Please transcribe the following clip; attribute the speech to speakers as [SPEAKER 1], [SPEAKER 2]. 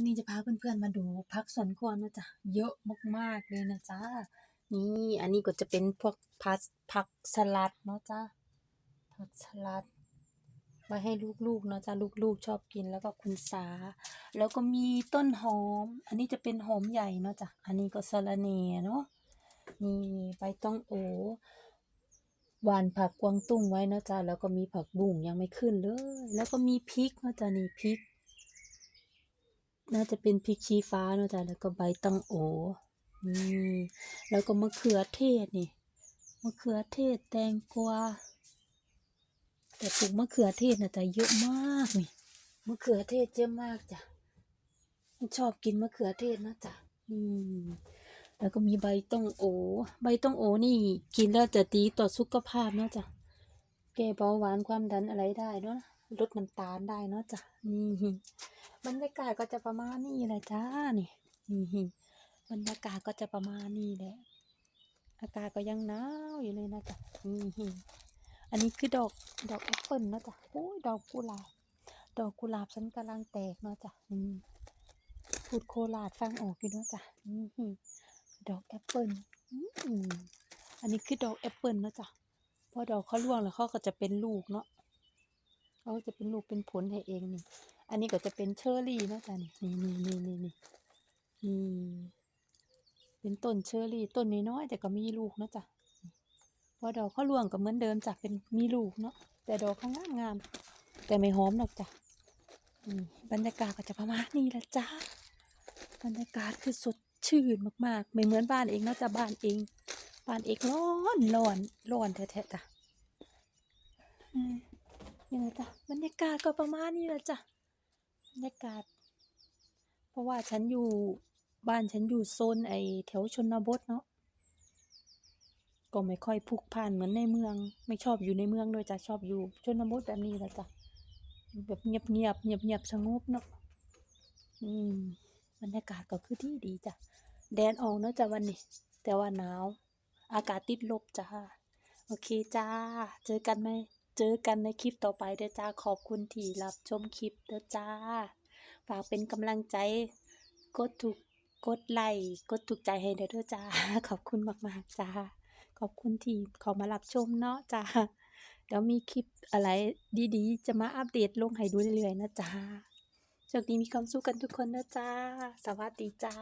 [SPEAKER 1] วันนี้จะพาเพื่อนๆมาดูผักสวนครัวนะจ๊ะ เยอะมากๆเลยนะจ๊ะ นี่อันนี้ก็จะเป็นพวกผักผักสลัดเนาะจ๊ะ ผักสลัดไว้ให้ลูกๆเนาะจ๊ะลูกๆชอบกินแล้วก็คุณสา แล้วก็มีต้นหอม อันนี้จะเป็นหอมใหญ่เนาะจ๊ะ อันนี้ก็สะระแหน่เนาะ นี่ใบต้องโอหวานผักกวางตุ้งไว้นะจ๊ะ แล้วก็มีผักบุ้งยังไม่ขึ้นเลย แล้วก็มีพริกเนาะจ๊ะนี่พริก น่าจะเป็นพริกชี้ฟ้าเนอะจ๊ะแล้วก็ใบตังโอนี่แล้วก็มะเขือเทศนี่มะเขือเทศแตงกวาแต่ปลูกมะเขือเทศนะจ๊ะเยอะมากนี่มะเขือเทศเยอะมากจ้ะชอบกินมะเขือเทศนะจ๊ะอืมแล้วก็มีใบตองโอ ใบตองโอนี่กินแล้วจะดีต่อสุขภาพเนอะจ๊ะแก้เบาหวานความดันอะไรได้เนาะลดน้ำตาลได้เนาะจ้ะนี่ บรรยากาศก็จะประมาณนี้แหละจ้านี่นี่บรรยากาศก็จะประมาณนี้แหละ อากาศก็ยังหนาวอยู่เลยนะจ๊ะนี่อันนี้คือดอกดอกแอปเปิลนะจ๊ะโอ้ยดอกกุหลาบ ดอกกุหลาบฉันกำลังแตกเนาะจ้ะอืมพูดโคราชฟังออกอยู่เนาะจ้ะนี่ดอกแอปเปิลอืมอันนี้คือดอกแอปเปิลนะจ้ะพอดอกเขาร่วงแล้วเขาก็จะเป็นลูกเนาะเขาจะเป็นลูกเป็นผลให้เองนี่ อันนี้ก็จะเป็นเชอร์รี่นะจ้ะนี่นี่นี่นี่นี่นี่เป็นต้นเชอร์รี่ต้นน้อยๆแต่ก็มีลูกนะจ้ะพอดอกเขาร่วงก็เหมือนเดิมจ้ะเป็นมีลูกเนาะแต่ดอกเขางามงามๆแต่ไม่หอมหรอกจ้ะบรรยากาศก็จะประมาณนี้ละจ้าบรรยากาศคือสดชื่นมากๆ ไม่เหมือนบ้านเองเนาะจ้ะบ้านเอง บ้านเอกร้อนร้อนร้อนแท้ๆจ้ะนี่ละจ้ะบรรยากาศก็ประมาณนี้ละจ้ะ บรรยากาศ เพราะว่าฉันอยู่บ้านฉันอยู่โซนไอแถวชนบทเนาะก็ไม่ค่อยพุกพ่านเหมือนในเมือง ไม่ชอบอยู่ในเมืองด้วยจ้ะชอบอยู่ชนบทแบบนี้แหละจ้ะแบบเงียบเงียบเงียบเงียบสงบเนาะอืมบรรยากาศก็คือที่ดีจ้ะแดดออกเนาะจ้ะวันนี้ แต่ว่าหนาว อากาศติดลบจ้าโอเคจ้า เจอกันไหม เจอกันในคลิปต่อไปเด้อจ้าขอบคุณที่รับชมคลิปเด้อจ้าฝากเป็นกำลังใจกดถูกกดไลค์กดถูกใจให้เด้อเด้อจ้าขอบคุณมากๆจ้าขอบคุณที่เขามารับชมเนาะจ้าเดี๋ยวมีคลิปอะไรดีๆ จะมาอัปเดตลงให้ดูเรื่อยๆนะจ้าโชคดีมีความสุขกันทุกคนนะจ้า สวัสดีจ้า